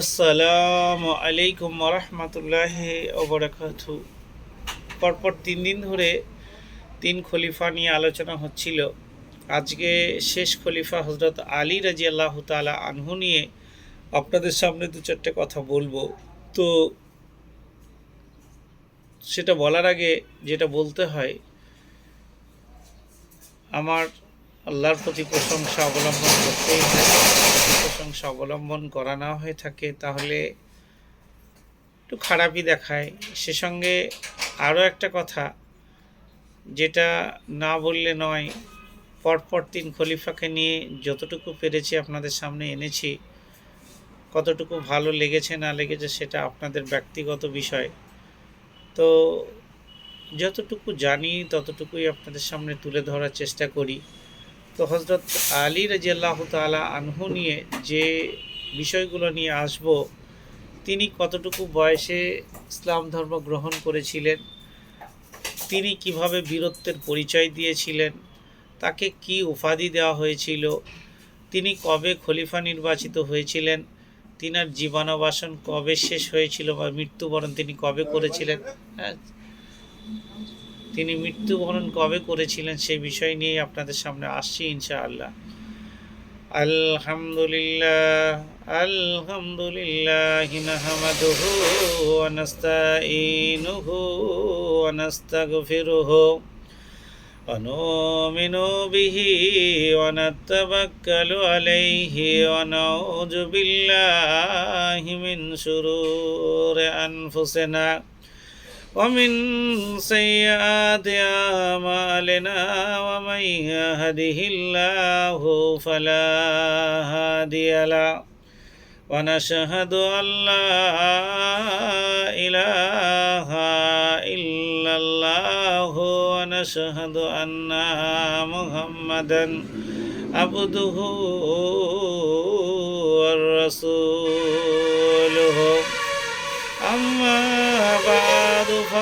আসসালামু আলাইকুম রহমতুল্লাহ ওবরাকাত পরপর তিন দিন ধরে তিন খলিফা নিয়ে আলোচনা হচ্ছিল। আজকে শেষ খলিফা হজরত আলী রাজি আল্লাহ তালা আনহু নিয়ে আপনাদের সামনে দু চারটে কথা বলব। তো সেটা বলার আগে যেটা বলতে হয়, আমার আল্লাহর প্রতি প্রশংসা অবলম্বন করতেই হয়। প্রশংসা অবলম্বন করা না হয়ে থাকে, তাহলে একটু খারাপই দেখায়। সে সঙ্গে আরও একটা কথা, যেটা না বললে নয়, পরপর তিন খলিফাকে নিয়ে যতটুকু পেরেছি আপনাদের সামনে এনেছি, কতটুকু ভালো লেগেছে না লেগেছে সেটা আপনাদের ব্যক্তিগত বিষয়। তো যতটুকু জানি, ততটুকুই আপনাদের সামনে তুলে ধরার চেষ্টা করি। তো হজরত আলী রাজিয়াল্লাহ তালা আনহু নিয়ে যে বিষয়গুলো নিয়ে আসব, তিনি কতটুকু বয়সে ইসলাম ধর্ম গ্রহণ করেছিলেন, তিনি কীভাবে বীরত্বের পরিচয় দিয়েছিলেন, তাকে কি উপাধি দেওয়া হয়েছিল, তিনি কবে খলিফা নির্বাচিত হয়েছিলেন, তিনার জীবনাবাসন কবে শেষ হয়েছিল বা মৃত্যুবরণ তিনি কবে করেছিলেন হ্যাঁ? তিনি মৃত্যুবরণ কবে করেছিলেন সেই বিষয় নিয়ে আপনাদের সামনে আসছি ইনশাআল্লাহ আলহামদুলিল্লাহ আলহামদুলিল্লাহ নাহমাদুহু ওয়া নাস্তাঈনুহু ওয়া নাস্তাগফিরুহু ونؤمن به ونتوكل عليه ونعوذ بالله من شرور أنفسنا ومن سيئات أعمالنا ومن يهده الله فلا هادي له ونشهد أن لا إله إلا الله ونشهد أن محمدا عبده ورسوله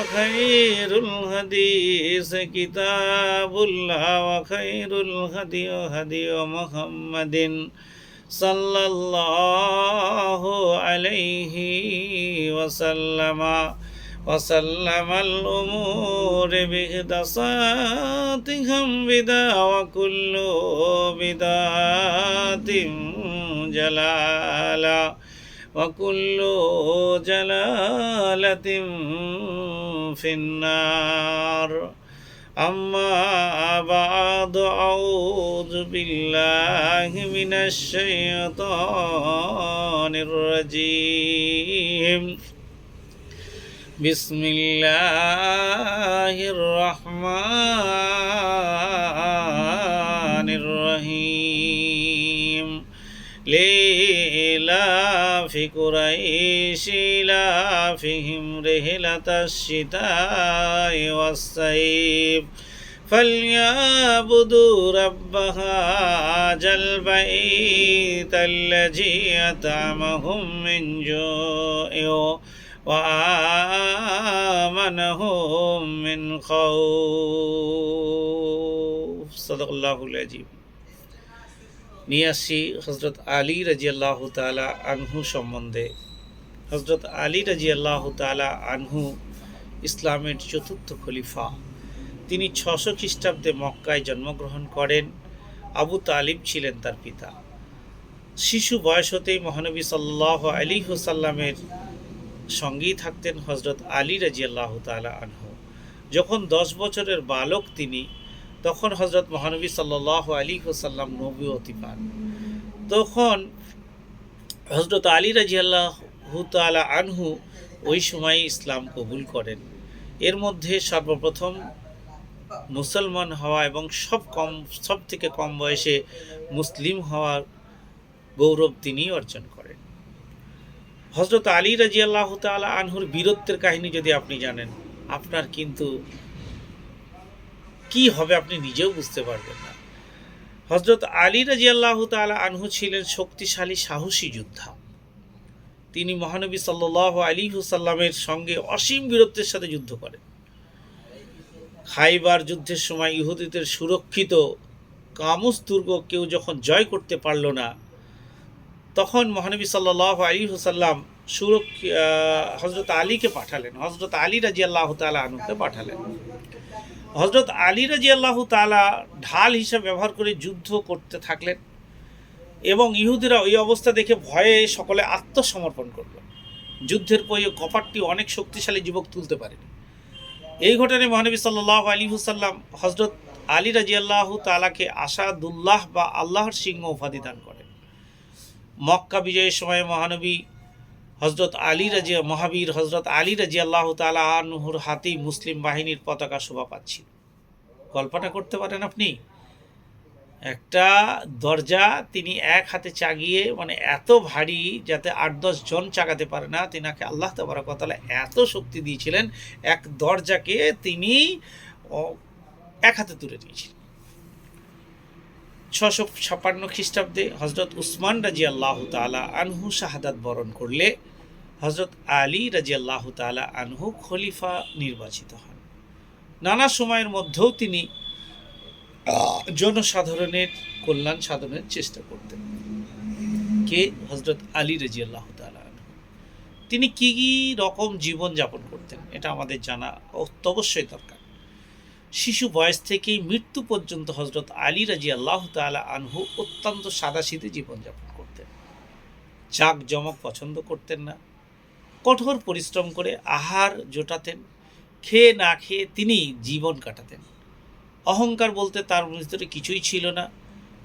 بعد فخير الحديث كتاب الله وخير الهدي هدي محمد صلى الله عليه وسلم وسلم الأمور بهدساتهم بدا وكل بدات جلالا وكل جلالة في النار أما بعد أعوذ بالله من الشيطان الرجيم بسم الله الرحمن قريش إلافهم رحلة الشتاء والصيف. فليعبدوا رب هذا البيت الذي أطعمهم من جوع وآمنهم من خوف. صدق الله العظيم. নিয়ে আসছি হজরত আলী রাজি আল্লাহ তালা আনহু সম্বন্ধে। হজরত আলী রাজি আল্লাহ তালা আনহু ইসলামের চতুর্থ খলিফা। তিনি ছশো খ্রিস্টাব্দে মক্কায় জন্মগ্রহণ করেন। আবু তালিব ছিলেন তার পিতা। শিশু বয়স হতেই মহানবী সাল্লাহ আলী হুসাল্লামের সঙ্গেই থাকতেন হজরত আলী রাজি আল্লাহ তালা আনহু। যখন দশ বছরের বালক তিনি তখন হজরত মহানবী সাল্লাহ আলী হুসাল্লাম নবীতি পান। তখন হজরত আলী রাজি আল্লাহ তালা আনহু ওই সময় ইসলাম কবুল করেন। এর মধ্যে সর্বপ্রথম মুসলমান হওয়া এবং সব কম, সব থেকে কম বয়সে মুসলিম হওয়ার গৌরব তিনি অর্জন করেন। হজরত আলী রাজি আল্লাহ তালা আনহুর বীরত্বের কাহিনী যদি আপনি জানেন, আপনার কিন্তু কি হবে আপনি নিজেও বুঝতে পারবেন না। হজরত আলী রাজি আল্লাহ তালা আনহু ছিলেন শক্তিশালী, সাহসী যোদ্ধা। তিনি মহানবী সাল্লাহ আলী হুসাল্লামের সঙ্গে অসীম বীরত্বের সাথে যুদ্ধ করেন। খাইবার যুদ্ধের সময় ইহুদিদের সুরক্ষিত কামুস দুর্গ কেউ যখন জয় করতে পারল না, তখন মহানবী সাল্লাহ আলী হুসাল্লাম সুরক হজরত আলীকে পাঠালেন। হজরত আলী রাজি আল্লাহ তালা আনুকে পাঠালেন। হজরত আলী রাজি আল্লাহ তালা ঢাল হিসাবে ব্যবহার করে যুদ্ধ করতে থাকলেন এবং ইহুদিরা ওই অবস্থা দেখে ভয়ে সকলে আত্মসমর্পণ করল। যুদ্ধের পরে কপারটি অনেক শক্তিশালী যুবক তুলতে পারেনি। এই ঘটনায় মহানবী সাল্লাহ আলী হুসাল্লাম হজরত আলী রাজি আল্লাহ তালাকে আসাদুল্লাহ বা আল্লাহর সিংহ উপাধি দান করেন। মক্কা বিজয়ের সময় মহানবী হজরত আলী রাজি মহাবীর হজরত আলী রাজি আল্লাহ তালা আনহুর হাতেই মুসলিম বাহিনীর পতাকা শোভা পাচ্ছিল। কল্পনা করতে পারেন আপনি? একটা দরজা তিনি এক হাতে চাগিয়ে মানে এত ভারী যাতে আট দশ জন চাগাতে পারে না তিনাকে আল্লাহ তবরাকতালা এত শক্তি দিয়েছিলেন এক দরজাকে তিনি এক হাতে তুলে দিয়েছিলেন। ছশো ছাপ্পান্ন খ্রিস্টাব্দে হজরত উসমান রাজি আল্লাহ তালা আনহু শাহাদাত বরণ করলে হজরত আলী রাজি আল্লাহ তালা আনহু খলিফা নির্বাচিত হন। নানা সময়ের মধ্যেও তিনি জনসাধারণের কল্যাণ সাধনের চেষ্টা করতেন। কে? হজরত আলী রাজি আল্লাহ তালা তিনি কি কি রকম জীবন যাপন করতেন এটা আমাদের জানা অত্যবশ্যই দরকার। শিশু বয়স থেকেই মৃত্যু পর্যন্ত হজরত আলী রাজি আল্লাহ তালা আনহু অত্যন্ত সাদাসিধে জীবনযাপন করতেন। চাক জমক পছন্দ করতেন না। কঠোর পরিশ্রম করে আহার জোটাতেন, খেয়ে না খেয়ে তিনি জীবন কাটাতেন। অহংকার বলতে তার ভিতরে কিছুই ছিল না।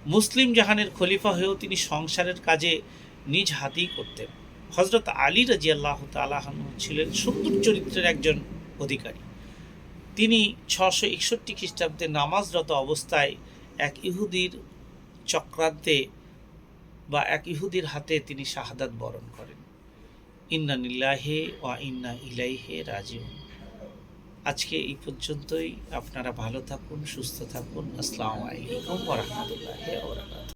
মুসলিম জাহানের খলিফা হয়েও তিনি সংসারের কাজে নিজ হাতেই করতেন। হজরত আলী রাজি আল্লাহ তালাহানু ছিলেন সুন্দর চরিত্রের একজন অধিকারী। তিনি ছশো একষট্টি খ্রিস্টাব্দে নামাজরত অবস্থায় এক ইহুদির চক্রান্তে বা এক ইহুদির হাতে তিনি শাহাদাত বরণ করেন। ইন্না নিল্লাহে ওয়া ইন্না ইলাইহে রাজিউন। আজকে এই পর্যন্তই। আপনারা ভালো থাকুন, সুস্থ থাকুন। আসসালামু আলাইকুম ওয়া রাহমাতুল্লাহি ওয়া বারাকাতুহু।